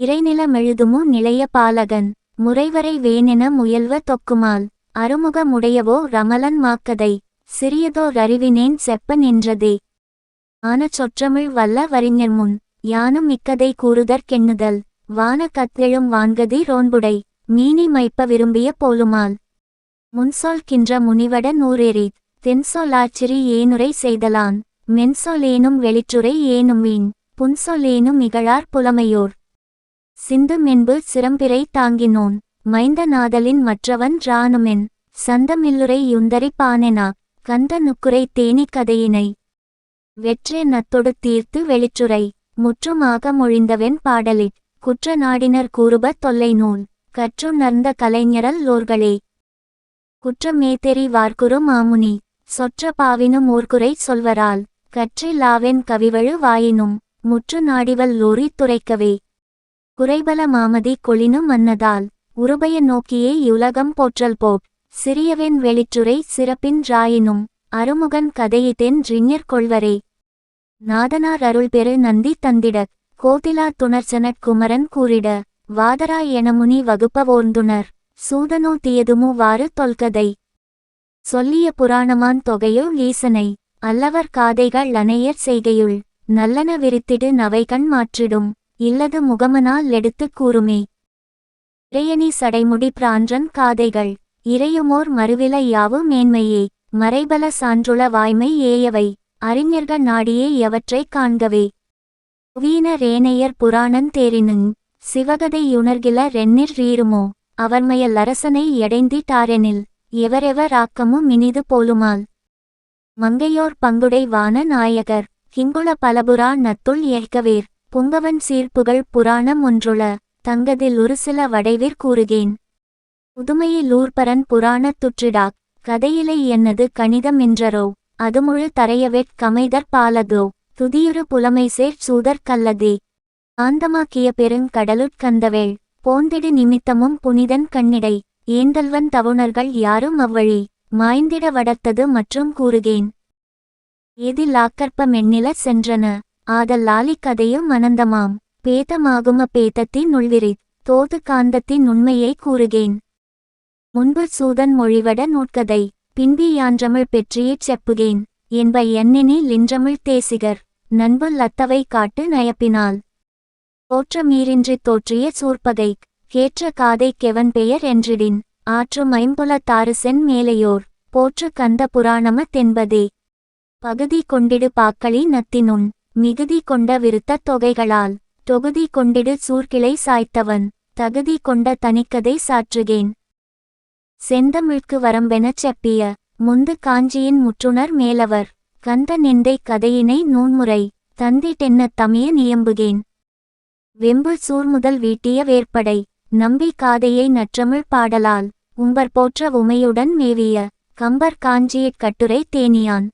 இறைநில மெழுதுமு நிலைய பாலகன். முறைவரை வேணென முயல்வ தொக்குமால். அருமுக முடையவோ ரமலன் மாக்கதை. சிறியதோ அறிவினேன் செப்ப நின்றதே ஆன சொற்றமிழ் வல்ல வரிஞர் முன். யானும் இக்கதை கூறுதற்கெண்ணுதல் வான கத்தெழும் வான்கதி ரோன்புடை. மீனி மைப்ப விரும்பிய போலுமால். முன்சொல்கின்ற முனிவட நூறேறி தென்சொலாச்சிரி ஏனுரை செய்தலான். மென்சொலேனும் வெளிற்றுரை ஏனும் மீன். புன்சொலேனும் இகழார் புலமையோர். சிந்துமென்பு மென்பு தாங்கினோன். மைந்த நாதலின் மற்றவன் ராணுமென். சந்தமில்லுரை யுந்தரிப்பானெனா கந்த நுக்குரை தேனி கதையினை. வெற்றே நத்தொடு தீர்த்து வெளிச்சுரை முற்றுமாக மொழிந்தவென் பாடலிட் குற்ற நாடினர் கூறுப தொல்லை நூல். கற்றுணர்ந்த கலைஞரல் லோர்களே. குற்றமேத்தெறி வார்க்குறு மாமுனி. சொற்ற பாவினும் ஓர்குறை சொல்வரால். கற்றிலாவென் கவிவழு வாயினும். முற்று நாடிவல் லோரி துரைக்கவே குறைபல மாமதி கொளினு மன்னதால் உருபய நோக்கியே இயுலகம் போற்றல் போப் சிறியவென் வெளிற்றுரை சிறப்பின் ராயினும் அருமுகன் கதையிதென் றிஞர் கொள்வரே. நாதனார் அருள்பெரு நந்தி தந்திடக் கோதிலா துணர்ச்சனட் குமரன் கூறிட வாதராய் எனமுனி வகுப்பவோர்ந்துணர் சூதனோ தியதுமு வாறு தொல்கதை. சொல்லிய புராணமான் தொகையோ ஈசனை அல்லவர் காதைகள் அணையர் செய்கையுள் நல்லன விரித்திடு நவைகண் மாற்றிடும். இல்லது முகமனால் எடுத்துக் கூறுமே. இறையணி சடைமுடி பிரான்றன் காதைகள் இறையுமோர் மறுவில யாவு மேன்மையே மறைபல சான்றுள வாய்மை ஏயவை அறிஞர்கள் நாடியே எவற்றைக் காண்கவே. புவீன ரேனையர் புராணன் தேரினுங் சிவகதை ரென்னிற் ரென்னிர் ரீருமோ அவர்மையல் அரசனை எடைந்திட்டாரெனில் எவரெவர் ஆக்கமும் மினிது போலுமால். மங்கையோர் பங்குடை வான நாயகர் கிங்குள பலபுரா நத்துள் ஏற்கவேர் புங்கவன் சீர்ப்புகள் புராணம் ஒன்றுள தங்கதில் ஒரு சில வடைவிற் கூறுகேன். புதுமையில் ஊர்பரன் புராணத் துற்றிடாக் கதையிலை என்னது கணிதம் என்றரோ அதுமுழு தரையவெட் கமைதற் பாலதோ துதியுறு புலமைசேர் சூதற் கல்லதே ஆந்தமாக்கிய பெருங்கடலுட் கந்தவேள் போந்திடு நிமித்தமும் புனிதன் கண்ணிடை ஏந்தல்வன் தவுணர்கள் யாரும் அவ்வழி மாய்ந்திட வடத்தது மற்றும் கூறுகேன். ஏதில் ஆக்கற்ப மென்னில சென்றன? ஆதல் லாலிக்கதையும் அனந்தமாம். பேதமாகும பேதத்தின் உள்விரித் தோது காந்தத்தின் உண்மையை கூறுகேன். முன்பு சூதன் மொழிவட நூட்கதை பின்பி யான்றமிழ் பெற்றியிற் செப்புகேன். என்ப எண்ணினி லின்றமிழ் தேசிகர் நண்பு லத்தவை காட்டு நயப்பினால். தோற்ற மீறின்றித் தோற்றிய சூர்பகை கேற்ற காதை கெவன் பெயர் என்றிடின். ஆற்று ஐம்புல தாறு சென் மேலையோர் போற்று கந்த புராணம தென்பதே. பகுதி கொண்டிடு பாக்களி நத்தினுன். மிகுதி கொண்ட விருத்தத் தொகைகளால் தொகுதி கொண்டிடு சூர்கிளை சாய்த்தவன் தகுதி கொண்ட தனிக்கதை சாற்றுகேன். செந்தமிழ்க்கு வரம்பெனச் செப்பிய முந்து காஞ்சியின் முற்றுணர் மேலவர் கந்த நெந்தை கதையினை நூன்முறை தந்திட்டென்ன தமிய நியம்புகேன். வெம்பு சூர்முதல் வீட்டிய வேற்படை நம்பி காதையை நற்றமிழ் பாடலால் உம்பர் போற்ற உமையுடன் மேவிய கம்பர் காஞ்சியிற் கட்டுரை தேனியான்.